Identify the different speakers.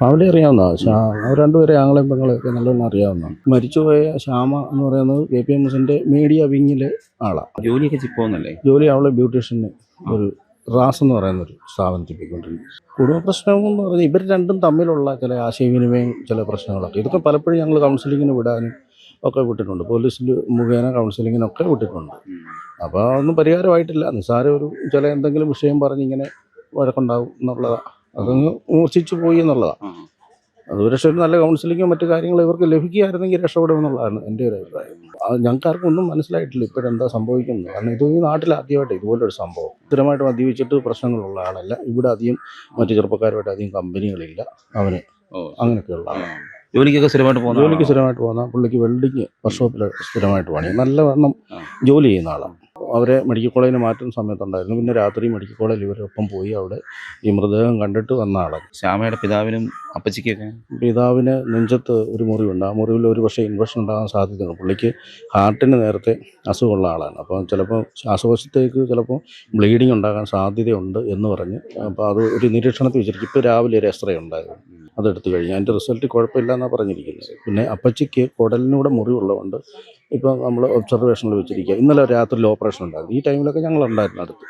Speaker 1: Family അറിയാവുന്ന അവർ രണ്ടുപേരെ ആങ്ങളെയും പെങ്ങളെയൊക്കെ നല്ലോണം അറിയാവുന്ന. മരിച്ചുപോയ ശ്യാമ എന്ന് പറയുന്നത് കെ പി എം എസിന്റെ മീഡിയ വിങ്ങിലെ ആളാണ്
Speaker 2: ജോലിയൊക്കെ ചിപ്പോന്നല്ലേ?
Speaker 1: ജോലി അവളെ ബ്യൂട്ടീഷ്യന് ഒരു റാസ് എന്ന് പറയുന്ന ഒരു സ്ഥാപനത്തിൽ പോയിക്കൊണ്ടിരിക്കുന്നു കുടുംബ പ്രശ്നം എന്ന് പറഞ്ഞാൽ ഇവർ രണ്ടും തമ്മിലുള്ള ചില ആശയവിനിമയം ചില പ്രശ്നങ്ങളൊക്കെ. ഇതൊക്കെ പലപ്പോഴും ഞങ്ങൾ കൗൺസിലിങ്ങിന് വിടാനും ഒക്കെ വിട്ടിട്ടുണ്ട്. പോലീസിൽ മുഖേന കൗൺസിലിങ്ങിനൊക്കെ വിട്ടിട്ടുണ്ട്. അപ്പോൾ അതൊന്നും പരിഹാരമായിട്ടില്ല. നിസ്സാര ഒരു ചില എന്തെങ്കിലും വിഷയം പറഞ്ഞ് ഇങ്ങനെ വഴക്കുണ്ടാവും എന്നുള്ളതാണ് അതങ്ങ് മൂർച്ഛിച്ചു പോയി എന്നുള്ളതാണ്. അത് പക്ഷേ ഒരു നല്ല കൗൺസിലിങ്ങോ മറ്റു കാര്യങ്ങളോ ഇവർക്ക് ലഭിക്കുകയായിരുന്നെങ്കിൽ രക്ഷപ്പെടുമെന്നുള്ളതാണ് എന്റെ ഒരു അഭിപ്രായം. അത് ഞങ്ങൾക്ക് ആർക്കും ഒന്നും മനസ്സിലായിട്ടില്ല ഇപ്പോഴെന്താ സംഭവിക്കുന്നത്. കാരണം ഇത് ഈ നാട്ടിൽ ആദ്യമായിട്ട് ഇതുപോലൊരു സംഭവം. സ്ഥിരമായിട്ട് മദ്യപിച്ചിട്ട് പ്രശ്നങ്ങളുള്ള ആളല്ല. ഇവിടെ അധികം മറ്റു ചെറുപ്പക്കാരുമായിട്ട് അധികം കമ്പനികളില്ല. അവന് അങ്ങനെയൊക്കെയുള്ള ആളാണ്.
Speaker 2: ജോലിക്കൊക്കെ സ്ഥിരമായിട്ട് പോകുന്ന
Speaker 1: ജോലിക്ക് സ്ഥിരമായിട്ട് പോകുന്ന പുള്ളിക്ക് വെൽഡിങ് വർക്ക്ഷോപ്പിൽ സ്ഥിരമായിട്ട് പണി നല്ല വണ്ണം ജോലി ചെയ്യുന്ന ആളാണ്. അവരെ മെഡിക്കൽ കോളേജിന് മാറ്റുന്ന സമയത്തുണ്ടായിരുന്നു. പിന്നെ രാത്രി മെഡിക്കൽ കോളേജിൽ ഇവരൊപ്പം പോയി അവിടെ ഈ മൃതദേഹം കണ്ടിട്ട് വന്ന ആളാണ്.
Speaker 2: ശ്യാമയുടെ പിതാവിനും അപ്പച്ചിക്കൊക്കെ?
Speaker 1: പിതാവിന് നെഞ്ചത്ത് ഒരു മുറിവുണ്ട്. ആ മുറിവിൽ ഒരു പക്ഷേ ഇൻഫെക്ഷൻ ഉണ്ടാകാൻ സാധ്യതയുണ്ട്. പുള്ളിക്ക് ഹാർട്ടിന് നേരത്തെ അസുഖമുള്ള ആളാണ്. അപ്പോൾ ചിലപ്പോൾ ശ്വാസകോശത്തേക്ക് ചിലപ്പോൾ ബ്ലീഡിങ് ഉണ്ടാകാൻ സാധ്യതയുണ്ട് എന്ന് പറഞ്ഞ് അപ്പോൾ അത് ഒരു നിരീക്ഷണത്തിൽ വെച്ചിരിക്കും. ഇപ്പോൾ രാവിലെ ഒരു എക്സ്റേ ഉണ്ടായിരുന്നു. അതെടുത്തു കഴിഞ്ഞു. അതിന്റെ റിസൾട്ട് കുഴപ്പമില്ല എന്നാണ് പറഞ്ഞിരിക്കുന്നത്. പിന്നെ അപ്പച്ചിക്ക് കുടലിനൂടെ മുറിവുള്ളതുകൊണ്ട് ഇപ്പോൾ നമ്മൾ ഒബ്സർവേഷനിൽ വെച്ചിരിക്കുക. ഇന്നലെ രാത്രിയിൽ ഓപ്പറേഷൻ ഉണ്ടായിരുന്നു. ഈ ടൈമിലൊക്കെ ഞങ്ങളുണ്ടായിരുന്നു അടുത്ത്.